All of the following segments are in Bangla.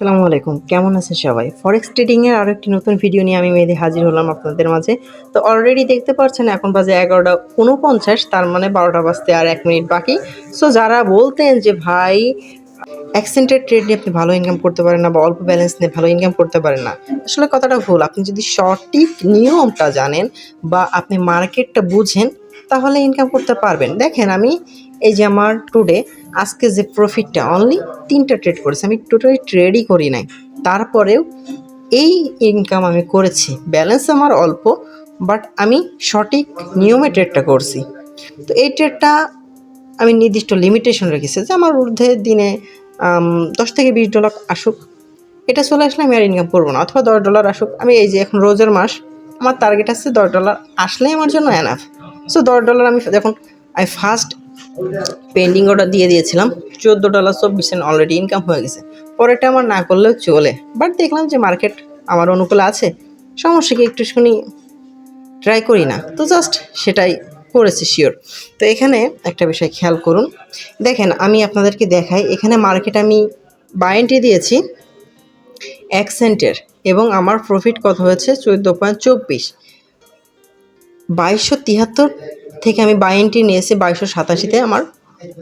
আসসালামু আলাইকুম। কেমন আছেন সবাই? ফরেক্স ট্রেডিংয়ের আরও একটি নতুন ভিডিও নিয়ে আমি মেয়েদি হাজির হলাম আপনাদের মাঝে। তো অলরেডি দেখতে পাচ্ছেন এখন বাজে এগারোটা উনপঞ্চাশ, তার মানে বারোটা বাজতে আর এক মিনিট বাকি। সো যারা বলতেন যে, ভাই অ্যাক্সেন্টেড ট্রেড নিয়ে আপনি ভালো ইনকাম করতে পারেন না বা অল্প ব্যালেন্স নিয়ে ভালো ইনকাম করতে পারেন না। আসলে কথাটা ভুল। আপনি যদি সঠিক নিয়মটা জানেন বা আপনি মার্কেটটা বুঝেন তাহলে ইনকাম করতে পারবেন। দেখেন আমি এই যে আমার টুডে আজকে যে প্রফিটটা অনলি তিনটা ট্রেড করেছি, আমি টোটালি ট্রেডই করি নাই। তারপরেও এই ইনকাম আমি করেছি। ব্যালেন্স আমার অল্প বাট আমি সঠিক নিয়মে ট্রেডটা করছি। তো এই ট্রেডটা আমি নির্দিষ্ট লিমিটেশন রেখেছি যে আমার ঊর্ধ্বে দিনে দশ থেকে বিশ ডলার আসুক। এটা চলে আসলে আমি আর ইনকাম করব না, অথবা দশ ডলার আসুক। আমি এই যে এখন রোজের মাস আমার টার্গেট আছে দশ ডলার আসলেই আমার জন্য এনাফ সো দশ ডলার আমি যখন আমি ফার্স্ট পেন্ডিং অর্ডার দিয়ে দিয়েছিলাম, চোদ্দ ডলার চব্বিশ সেন্ট অলরেডি ইনকাম হয়ে গেছে। পরেরটা আমার না করলেও চলে। বাট দেখলাম যে মার্কেট আমার অনুকূলে আছে। সমস্যা কি একটু শুনি ট্রাই করি না। তো জাস্ট সেটাই করেছি শিওর তো এখানে একটা বিষয় খেয়াল করুন। দেখেন, আমি আপনাদেরকে দেখাই। এখানে মার্কেট আমি বাইন্টি দিয়েছি এক সেন্টের এবং আমার প্রফিট কত হয়েছে? চোদ্দ পয়েন্ট চব্বিশ। বাইশশো তিয়াত্তর থেকে আমি বাইনটি নিয়ে এসে বাইশশো সাতাশিতে আমার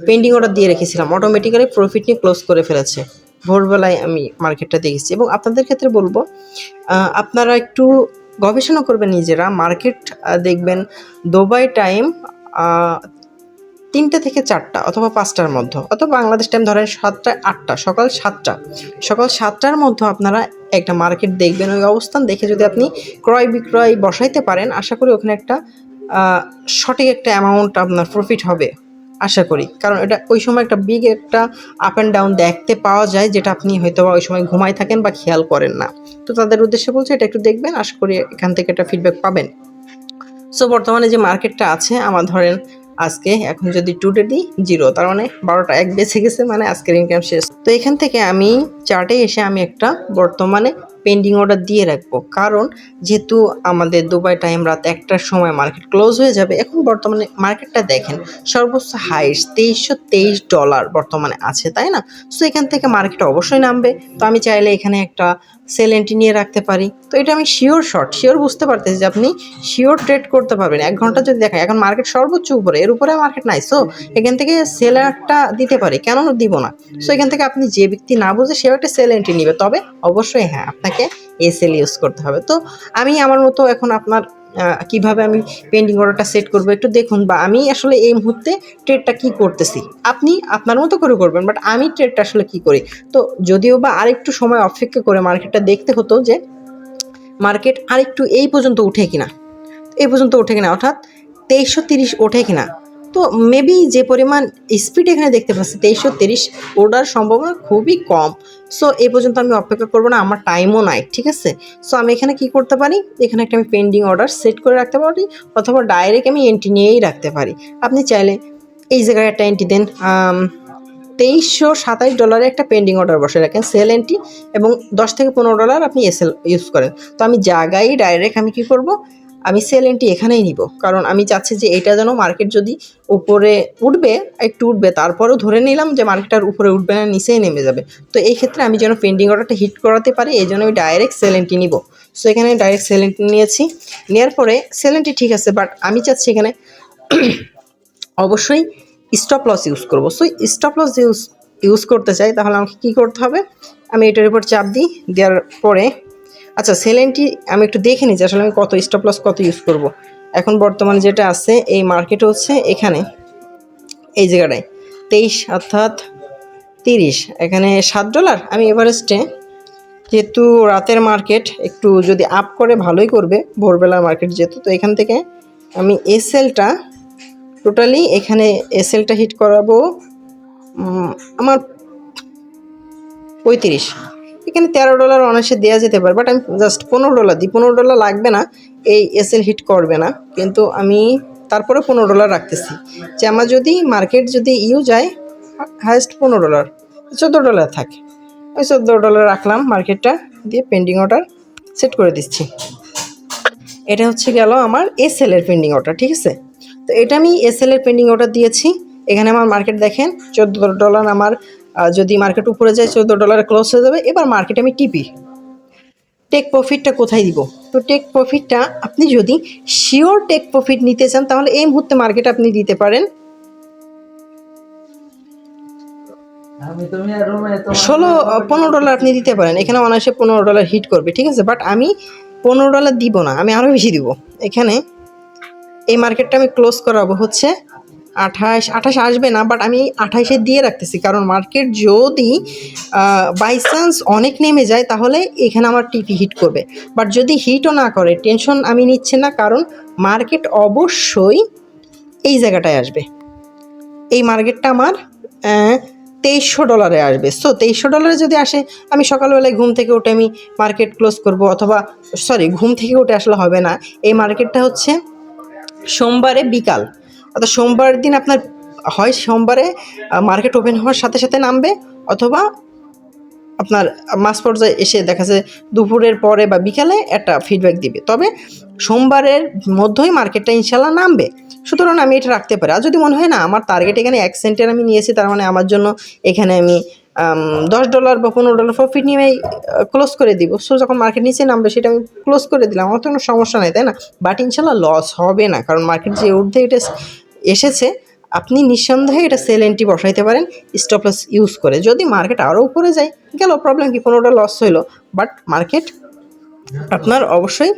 পেন্ডিং অর্ডার দিয়ে রেখেছিলাম। অটোমেটিক্যালি প্রফিট নিয়ে ক্লোজ করে ফেলেছে। ভোরবেলায় আমি মার্কেটটা দেখেছি। এবং আপনাদের ক্ষেত্রে বলব আপনারা একটু গবেষণা করবেন নিজেরা। মার্কেট দেখবেন দুবাই টাইম তিনটে থেকে চারটা অথবা পাঁচটার মধ্যে। অথবা বাংলাদেশ টাইম ধরেন সাতটা, আটটা, সকাল সাতটা। সকাল সাতটার মধ্যে আপনারা একটা মার্কেট দেখবেন। ওই অবস্থান দেখে যদি আপনি ক্রয় বিক্রয় বসাইতে পারেন, আশা করি ওখানে একটা সঠিক একটা অ্যামাউন্ট আপনার প্রফিট হবে, আশা করি। কারণ এটা ওই সময় একটা বিগ একটা আপ অ্যান্ড ডাউন দেখতে পাওয়া যায়, যেটা আপনি হয়তো ওই সময় ঘুমাই থাকেন বা খেয়াল করেন না। তো তাদের উদ্দেশ্যে বলছে, এটা একটু দেখবেন, আশা করি এখান থেকে একটা ফিডব্যাক পাবেন। সো বর্তমানে যে মার্কেটটা আছে, আমার ধরেন আজকে, এখন যদি টুডে দিই জিরো তার মানে বারোটা এক বেঁচে গেছে মানে আজকের ইনকাম শেষ। তো এখান থেকে আমি চার্টে এসে আমি একটা বর্তমানে পেন্ডিং অর্ডার দিয়ে রাখব। কারণ যেহেতু আমাদের দুবাই টাইম রাত একটার সময় মার্কেট ক্লোজ হয়ে যাবে, এখন বর্তমানে মার্কেটটা দেখেন, সর্বোচ্চ হাইস্ট তেইশশো তেইশ ডলার বর্তমানে আছে, তাই না? সো এখান থেকে মার্কেট অবশ্যই নামবে। তো আমি চাইলে এখানে একটা সেল এন্ট্রি নিয়ে রাখতে পারি। তো এটা আমি শিওর শর্ট শিওর বুঝতে পারতেছি যে আপনি শিওর ট্রেড করতে পারবেন। এক ঘণ্টা যদি দেখায় এখন মার্কেট সর্বোচ্চ উপরে, এর উপরে মার্কেট নাই। সো এখান থেকে সেলারটা দিতে পারি, কেন দিব না? সো এখান থেকে আপনি যে ব্যক্তি না বুঝে, সেও একটা সেল এন্ট্রি নিবে। তবে অবশ্যই হ্যাঁ আপনাকে এ সেল ইউজ করতে হবে। তো আমি আমার মতো এখন আপনার কীভাবে আমি পেন্ডিং অর্ডারটা সেট করব একটু দেখুন বা আমি আসলে এই মুহূর্তে ট্রেডটা কি করতেছি। আপনি আপনার মতো করে করবেন বাট আমি ট্রেডটা আসলে কি করি? তো যদিও বা আরেকটু সময় অপেক্ষা করে মার্কেটটা দেখতে হতো যে মার্কেট আরেকটু এই পর্যন্ত উঠে কিনা। এই পর্যন্ত ওঠে কিনা, অর্থাৎ তেইশশো তিরিশ ওঠে কিনা। তো মেবি যে পরিমাণ স্পিড এখানে দেখতে পাচ্ছি, তেইশশো তিরিশ ওঠার সম্ভাবনা খুবই কম। সো এই পর্যন্ত আমি অপেক্ষা করব না, আমার টাইমও নাই, ঠিক আছে? সো আমি এখানে কি করতে পারি? এখানে একটা আমি পেন্ডিং অর্ডার সেট করে রাখতে পারি, অথবা ডাইরেক্ট আমি এন্ট্রি নিয়েই রাখতে পারি। আপনি চাইলে এই জায়গায় একটা এন্ট্রি দেন তেইশশো সাতাশ ডলারে একটা পেন্ডিং অর্ডার বসে রাখেন সেল এন্ট্রি এবং দশ থেকে পনেরো ডলার আপনি এসএল ইউজ করেন। তো আমি জায়গায় ডাইরেক্ট আমি কি করব? আমি সেল এন্ট্রি এখানেই নিব। কারণ আমি চাচ্ছি যে এটা যেন মার্কেট যদি উপরে উঠবে, একটু উঠবে, তারপরেও ধরে নিলাম যে মার্কেটটার উপরে উঠবে না, নিচেই নেমে যাবে। তো এই ক্ষেত্রে আমি যেন পেন্ডিং অর্ডারটা হিট করাতে পারি, এই জন্য আমি ডাইরেক্ট সেল এন্ট্রি নিব। সো এখানে ডাইরেক্ট সেল এন্ট্রি নিয়েছি। নেওয়ার পরে সেল এন্ট্রি ঠিক আছে বাট আমি চাচ্ছি এখানে অবশ্যই স্টপ লস ইউজ করব। So stop loss use use করতে চাই, তাহলে আমাকে কী করতে হবে? আমি এটার উপর চাপ দিই, দেওয়ার পরে আচ্ছা সেলেন্টি আমি একটু দেখে যে আসলে আমি কত স্টপ লস কত ইউজ করব। এখন বর্তমানে যেটা আছে, এই মার্কেট হচ্ছে এখানে, এই জায়গাটায়। তেইশ অর্থাৎ তিরিশ, এখানে সাত ডলার আমি এভারেস্টে যেহেতু রাতের মার্কেট একটু যদি আপ করে ভালোই করবে, ভোরবেলার মার্কেট যেহেতু, তো এখান থেকে আমি এসএলটা টোটালি এখানে এসএলটা হিট করাবো আমার পঁয়ত্রিশ। এখানে তেরো ডলার অনায়াসে দেওয়া যেতে পারে বাট আমি জাস্ট পনেরো ডলার দিই। পনেরো ডলার লাগবে না, এই এসএল হিট করবে না। কিন্তু আমি তারপরে পনেরো ডলার রাখতেছি। যে আমার যদি মার্কেট যদি ইউ যায় হায়েস্ট পনেরো ডলার, চোদ্দ ডলার থাকে। ওই চোদ্দ ডলার রাখলাম মার্কেটটা দিয়ে পেন্ডিং অর্ডার সেট করে দিচ্ছি। এটা হচ্ছে গেল আমার এসএল এর পেন্ডিং অর্ডার ঠিক আছে? তো এটা আমি এসএল এর পেন্ডিং অর্ডার দিয়েছি। এখানে আমার মার্কেট দেখেন, চোদ্দ ডলার আমার যদি মার্কেট উপরে যায় চোদ্দ ডলারে ক্লোজ হয়ে যাবে এবার মার্কেট আমি টিপি। টেক প্রফিটটা কোথায় দিব? তো টেক প্রফিটটা আপনি যদি শিওর টেক প্রফিট নিতে চান তাহলে এই মুহূর্তে মার্কেট আপনি দিতে পারেন। ষোলো পনেরো ডলার আপনি দিতে পারেন। এখানে অনায়াসে পনেরো ডলার হিট করবে ঠিক আছে? বাট আমি পনেরো ডলার দিব না আমি আরও বেশি দিব। এখানে এই মার্কেটটা আমি ক্লোজ করাবো হচ্ছে আঠাশ আঠাশ আসবে না বাট আমি আঠাশে দিয়ে রাখতেছি। কারণ মার্কেট যদি বাই চান্স অনেক নেমে যায়, তাহলে এখানে আমার টিপি হিট করবে। বাট যদি হিটও না করে টেনশন আমি নিচ্ছি না, কারণ মার্কেট অবশ্যই এই জায়গাটায় আসবে। এই মার্কেটটা আমার তেইশশো ডলারে আসবে। সো তেইশশো ডলারে যদি আসে, আমি সকালবেলায় ঘুম থেকে উঠে আমি মার্কেট ক্লোজ করব, অথবা সরি ঘুম থেকে উঠে আসলে হবে না। এই মার্কেটটা হচ্ছে সোমবারে বিকাল। অর্থাৎ সোমবার দিন আপনার হয় সোমবারে মার্কেট ওপেন হওয়ার সাথে সাথে নামবে, অথবা আপনার মাস পর্যায়ে এসে দেখা যায় দুপুরের পরে বা বিকালে একটা ফিডব্যাক দিবে। তবে সোমবারের মধ্যেই মার্কেটটা ইনশাল্লাহ নামবে। সুতরাং আমি এটা রাখতে পারি। আর যদি মনে হয়, না, আমার টার্গেট এখানে এক সেন্টের আমি নিয়েছি, তার মানে আমার জন্য এখানে আমি দশ ডলার বা পনেরো ডলার প্রফিট নিয়ে ক্লোজ করে দিব। সো যখন মার্কেট নিচে নামবে, সেটা আমি ক্লোজ করে দিলাম। আমার তো কোনো সমস্যা নেই, তাই না? বাট ইনশাল্লাহ লস হবে না, কারণ মার্কেট যে ঊর্ধ্বে, এটা এসেছে, আপনি নিঃসন্দেহে এটা সেল এন্ট্রি বসাইতে পারেন স্টপ লস ইউজ করে। যদি মার্কেট আরও উপরে যায়, গেল প্রবলেম কি? কোনোটা লস হইল। বাট মার্কেট আপনার অবশ্যই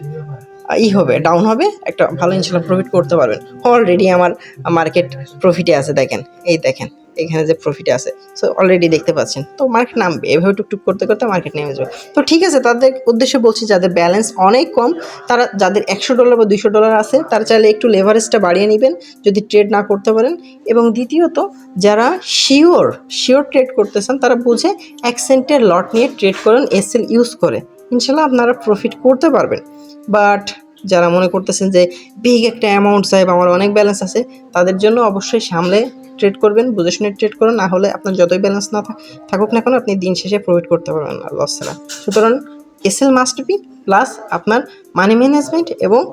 ই হবে ডাউন হবে, একটা ভালো ইনশাল্লাহ প্রফিট করতে পারবেন। অলরেডি আমার মার্কেট প্রফিটে আছে, দেখেন, এই দেখেন। এখানে যে প্রফিট আছে। সো অলরেডি দেখতে পাচ্ছেন। তো মার্কেট নামবে। এভাবে টুকটুক করতে করতে মার্কেট নেমে যাবে। তো ঠিক আছে, তাদের উদ্দেশ্যে বলছি যাদের ব্যালেন্স অনেক কম, তারা যাদের একশো ডলার বা দুইশো ডলার আছে, তারা চাইলে একটু লেভারেজটা বাড়িয়ে নেবেন, যদি ট্রেড না করতে পারেন। এবং দ্বিতীয়ত, যারা শিওর শিওর ট্রেড করতেছেন তারা বুঝে এক সেন্টের লট নিয়ে ট্রেড করেন এসএল ইউজ করে। ইনশাল্লাহ আপনারা প্রফিট করতে পারবেন। বাট যারা মনে করতেছেন যে বিগ একটা অ্যামাউন্ট সাহেব, আমার অনেক ব্যালেন্স আছে, তাদের জন্য অবশ্যই সামলে ট্রেড করবেন, বুঝে শুনে ট্রেড করুন, না হলে আপনার যতই ব্যালেন্স না থাক- থাকুক না কেন, আপনি দিন শেষে প্রফিট করতে পারবেন না লস ছাড়া। সুতরাং এসএল মাস্ট বি প্লাস আপনার মানি ম্যানেজমেন্ট এবং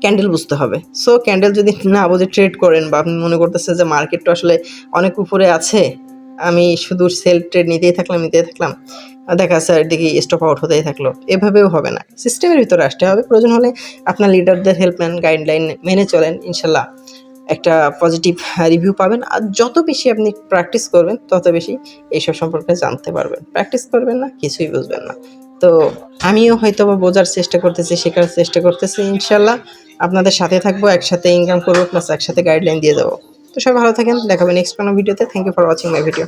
ক্যান্ডেল বুঝতে হবে। সো ক্যান্ডেল যদি না বুঝে ট্রেড করেন বা আপনি মনে করতেছেন যে মার্কেটটা আসলে অনেক উপরে আছে আমি শুধু সেল ট্রেড নিতেই থাকলাম নিতেই থাকলাম। দেখা যাচ্ছে দেখি স্টপ আউট হতেই থাকল। এভাবেও হবে না। সিস্টেমের ভিতরে আসতে হবে। প্রয়োজন হলে আপনার লিডারদের হেল্প নেন গাইডলাইন মেনে চলেন, ইনশাল্লাহ। একটা পজিটিভ রিভিউ পাবেন। আর যত বেশি আপনি প্র্যাকটিস করবেন, তত বেশি এইসব সম্পর্কে জানতে পারবেন। প্র্যাকটিস করবেন না, কিছুই বুঝবেন না। তো আমিও হয়তো বোঝার চেষ্টা করতেছি, শেখার চেষ্টা করতেছি, ইনশাল্লাহ। আপনাদের সাথে থাকব, একসাথে ইনকাম করব প্লাস একসাথে গাইডলাইন দিয়ে দেবো। তো সবাই ভালো থাকেন দেখাবেন নেক্সট কোনো ভিডিওতে thank you for watching my video